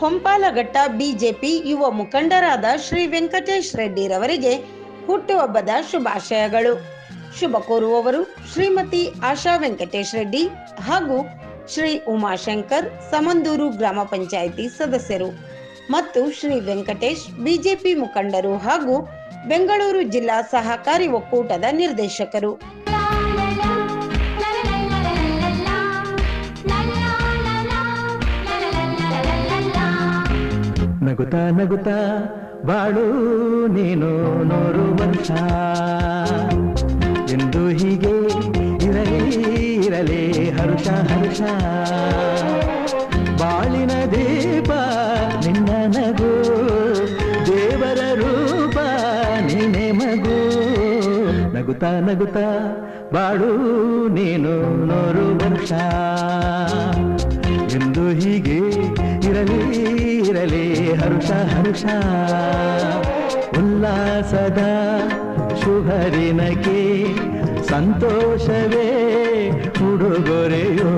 ಹೊಂಪಾಲಘಟ್ಟ BJP ಯುವ ಮುಖಂಡರಾದ ಶ್ರೀ ವೆಂಕಟೇಶ್ ರೆಡ್ಡಿರವರಿಗೆ ಹುಟ್ಟುಹಬ್ಬದ ಶುಭಾಶಯಗಳು. ಶುಭ ಕೋರುವವರು ಶ್ರೀಮತಿ ಆಶಾ ವೆಂಕಟೇಶ್ ರೆಡ್ಡಿ ಹಾಗೂ ಶ್ರೀ ಉಮಾಶಂಕರ್ ಸಮಂದೂರು ಗ್ರಾಮ ಪಂಚಾಯಿತಿ ಸದಸ್ಯರು ಮತ್ತು ಶ್ರೀ ವೆಂಕಟೇಶ್ ಬಿಜೆಪಿ ಮುಖಂಡರು ಹಾಗೂ ಬೆಂಗಳೂರು ಜಿಲ್ಲಾ ಸಹಕಾರಿ ಒಕ್ಕೂಟದ ನಿರ್ದೇಶಕರು. ನಗುತ್ತಾ ನಗುತ್ತಾ ಬಾಳು ನೀನು ನೂರು ವರ್ಷ ಎಂದು ಹೀಗೆ ಇರಲಿ ಇರಲಿ ಹರುಷ ಹರುಷ. ಬಾಳಿನ ದೀಪ ನಿನ್ನ ನಗು, ದೇವರ ರೂಪ ನೀನೆ ಮಗು. ನಗುತ್ತಾ ನಗುತ್ತಾ ಬಾಳು ನೀನು ನೂರು ವರ್ಷ ಎಂದು ಹೀಗೆ ಇರಲಿ ಇರಲಿ ಹರುಷ ಹರುಷ. ಉಲ್ಲಾಸದ ಶುಭರಿನಕ್ಕೆ ಸಂತೋಷವೇ ಉಡುಗೊರೆಯೋ.